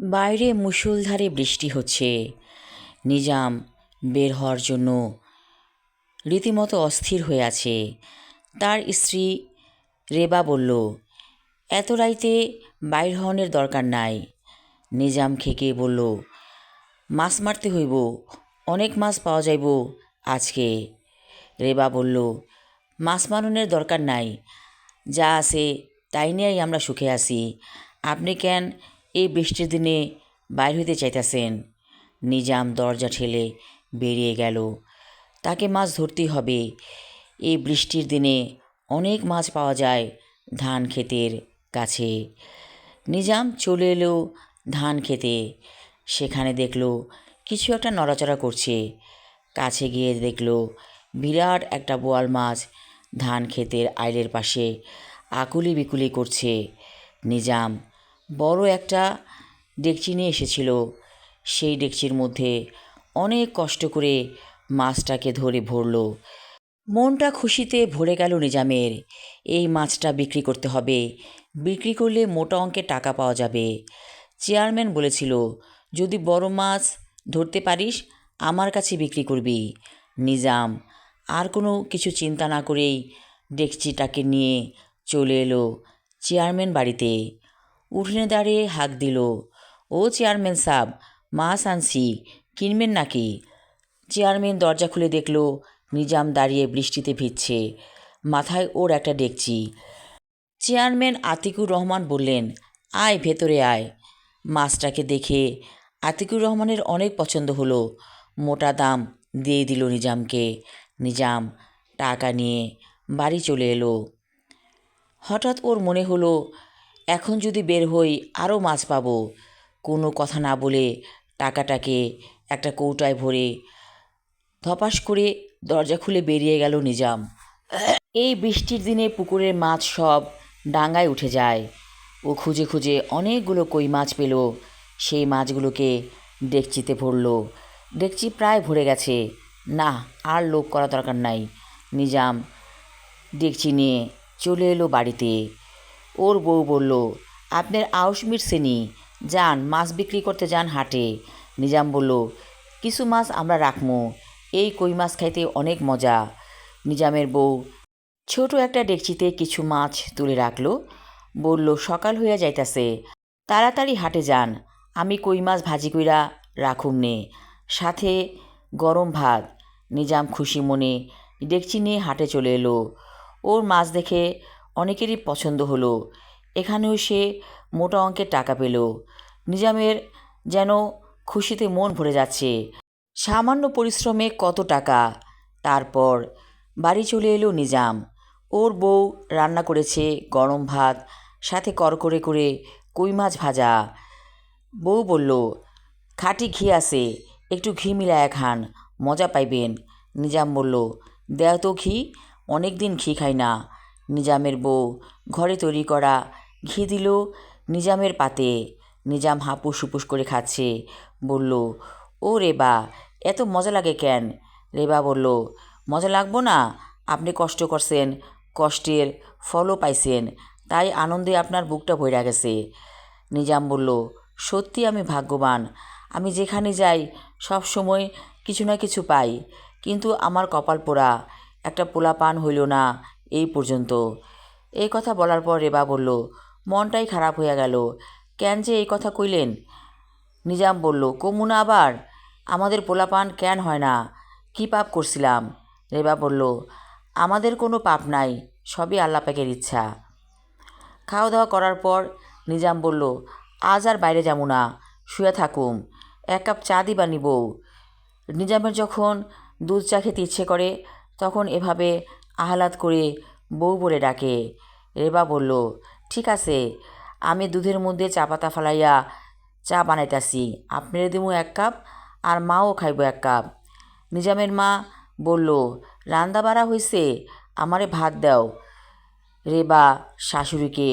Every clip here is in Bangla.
বাইরে মুষলধারে বৃষ্টি হচ্ছে। নিজাম বের হওয়ার জন্য রীতিমতো অস্থির হয়ে আছে। তার স্ত্রী রেবা বলল, এত রাইতে বাইর হওয়ানোর দরকার নাই। নিজাম খেকে বলল, মাছ মারতে হইব, অনেক মাছ পাওয়া যাইব আজকে। রেবা বলল, মাছ মারণের দরকার নাই, যা আছে তাই নিয়েই আমরা সুখে আছি। আপনি কেন এই বৃষ্টির দিনে বাইর হইতে চাইতেছেন। নিজাম দরজা ঠেলে বেরিয়ে গেল। তাকে মাছ ধরতেই হবে। এই বৃষ্টির দিনে অনেক মাছ পাওয়া যায় ধান ক্ষেতের কাছে। নিজাম চলে এলো ধান খেতে সেখানে দেখল কিছু একটা নড়াচড়া করছে। কাছে গিয়ে দেখল বিরাট একটা বোয়াল মাছ ধান ক্ষেতের আইলের পাশে আকুলি বিকুলি করছে। নিজাম বড় একটা ডেকচি নিয়ে এসেছিল। সেই ডেকচির মধ্যে অনেক কষ্ট করে মাছটাকে ধরে ভরল। মনটা খুশিতে ভরে গেল নিজামের। এই মাছটা বিক্রি করতে হবে। বিক্রি করলে মোটা অঙ্কের টাকা পাওয়া যাবে। চেয়ারম্যান বলেছিল, যদি বড় মাছ ধরতে পারিস, আমার কাছে বিক্রি করবি। নিজাম আর কোনো কিছু চিন্তা না করেই ডেকচিটাকে নিয়ে চলে এলো চেয়ারম্যান বাড়িতে। উঠোনে দাঁড়িয়ে হাঁক দিল, ও চেয়ারম্যান সাব মাছ আনছি কিনবেন নাকি? চেয়ারম্যান দরজা খুলে দেখল, নিজাম দাঁড়িয়ে বৃষ্টিতে ভিজছে, মাথায় ওর একটা ডেকচি। চেয়ারম্যান আতিকুর রহমান বললেন, আয় ভেতরে আয়। মাছটাকে দেখে আতিকুর রহমানের অনেক পছন্দ হলো, মোটা দাম দিয়ে দিল নিজামকে। নিজাম টাকা নিয়ে বাড়ি চলে এলো। হঠাৎ ওর মনে হলো এখন যদি বের হই আরও মাছ পাবো। কোনো কথা না বলে টাকাটাকে একটা কৌটায় ভরে ধপাস করে দরজা খুলে বেরিয়ে গেল নিজাম। এই বৃষ্টির দিনে পুকুরের মাছ সব ডাঙায় উঠে যায়। ও খুঁজে খুঁজে অনেকগুলো কই মাছ পেল। সেই মাছগুলোকে ডেকচিতে ভরল। ডেকচি প্রায় ভরে গেছে। না, আর লোক করা দরকার নাই। নিজাম ডেকচি নিয়ে চলে এলো বাড়িতে। ওর বউ বলল, আপনার আউশ মিটছেনি যান, মাছ বিক্রি করতে যান হাটে। নিজাম বলল, কিছু মাছ আমরা রাখমু, এই কই মাছ খাইতে অনেক মজা। নিজামের বউ ছোট একটা ডেকচিতে কিছু মাছ তুলে রাখল, বলল, সকাল হইয়া যাইতাছে, তাড়াতাড়ি হাটে যান, আমি কই মাছ ভাজি কইরা রাখুম নে। সাথে গরম ভাত, নিজাম খুশি মনে ডেকচি নিয়ে হাটে চলে এলো। ওর মাছ দেখে অনেকেরই পছন্দ হলো। এখানেও সে মোটা অঙ্কের টাকা পেল। নিজামের যেন খুশিতে মন ভরে যাচ্ছে। সামান্য পরিশ্রমে কত টাকা? তারপর বাড়ি চলে এলো নিজাম। ওর বউ রান্না করেছে গরম ভাত, সাথে করকরে করে কই মাছ ভাজা। বউ বলল, খাঁটি ঘি আছে, একটু ঘি মিলায়া খান, মজা পাইবেন। নিজাম বলল, দেও তো ঘি অনেক দিন ঘি খাই না। নিজামের বউ। ঘরে তৈরি করা ঘি দিল নিজামের পাতে। নিজাম হাঁপুস হুপুস করে খাচ্ছে। বলল, ও রেবা, এত মজা লাগে কেন? রেবা বলল, মজা লাগবো না, আপনি কষ্ট করছেন, কষ্টের ফলও পাইছেন, তাই আনন্দে আপনার বুকটা ভইরা গেছে। নিজাম বলল, সত্যি আমি ভাগ্যবান, আমি যেখানে যাই সব সময় কিছু না কিছু পাই, কিন্তু আমার কপাল পোড়া, একটা পোলা পান হইল না এই পর্যন্ত। এই কথা বলার পর রেবা বলল, মনটাই খারাপ হইয়া গেল। কেন যে এই কথা কইলেন? নিজাম বলল কমুনা আবার, আমাদের পোলাপান কেন হয় না? কি পাপ করছিলাম? রেবা বলল, আমাদের কোনো পাপ নাই, সবই আল্লাহ পাকের ইচ্ছা। খাওয়া দাওয়া করার পর নিজাম বলল, আজ আর বাইরে যাব না, শুয়ে থাকুম, এক কাপ চা দিবা নি বউ নিজামের যখন দুধ চা খেতে ইচ্ছে করে, তখন এভাবে আহ্লাদ করে বউ বলে ডাকে। রেবা বলল, ঠিক আছে, আমি দুধের মধ্যে চা পাতা ফালাইয়া চা বানাইতাছি। আপনারে দিমু এক কাপ আর মাও খাইব এক কাপ। নিজামের মা বলল, রান্দা বাড়া হইছে, আমারে ভাত দাও। রেবা শাশুড়িকে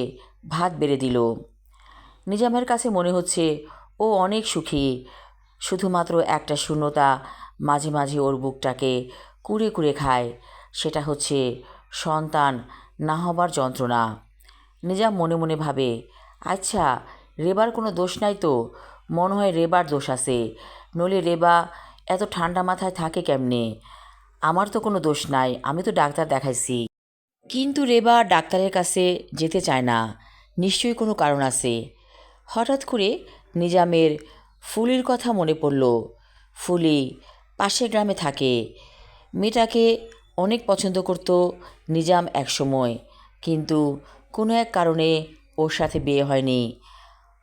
ভাত বেড়ে দিল। নিজামের কাছে মনে হচ্ছে ও অনেক সুখী। শুধুমাত্র একটা শূন্যতা মাঝে মাঝে ওর বুকটাকে কুড়ে কুড়ে খায়। সেটা হচ্ছে সন্তান না হবার যন্ত্রণা। নিজাম মনে মনে ভাবে আচ্ছা রেবার কোনো দোষ নাই তো? মনে হয় রেবার দোষ আছে। নইলে রেবা এত ঠান্ডা মাথায় থাকে কেমনে? আমার তো কোনো দোষ নাই, আমি তো ডাক্তার দেখাইছি। কিন্তু রেবা ডাক্তারের কাছে যেতে চায় না। নিশ্চয়ই কোনো কারণ আছে। হঠাৎ করে নিজামের ফুলির কথা মনে পড়ল। ফুলি পাশের গ্রামে থাকে। মেয়েটাকে অনেক পছন্দ করত নিজাম একসময়। কিন্তু কোনো এক কারণে ওর সাথে বিয়ে হয়নি।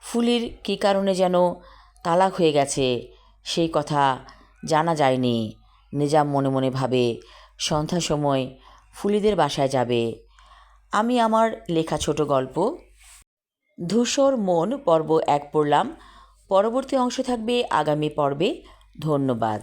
ফুলির কী কারণে যেন তালাক হয়ে গেছে, সেই কথা জানা যায়নি। নিজাম মনে মনে ভাবে, সন্ধ্যার সময় ফুলিদের বাসায় যাবে। আমি আমার লেখা ছোট গল্প। ধূসর মন পর্ব এক পড়লাম। পরবর্তী অংশ থাকবে আগামী পর্বে। ধন্যবাদ।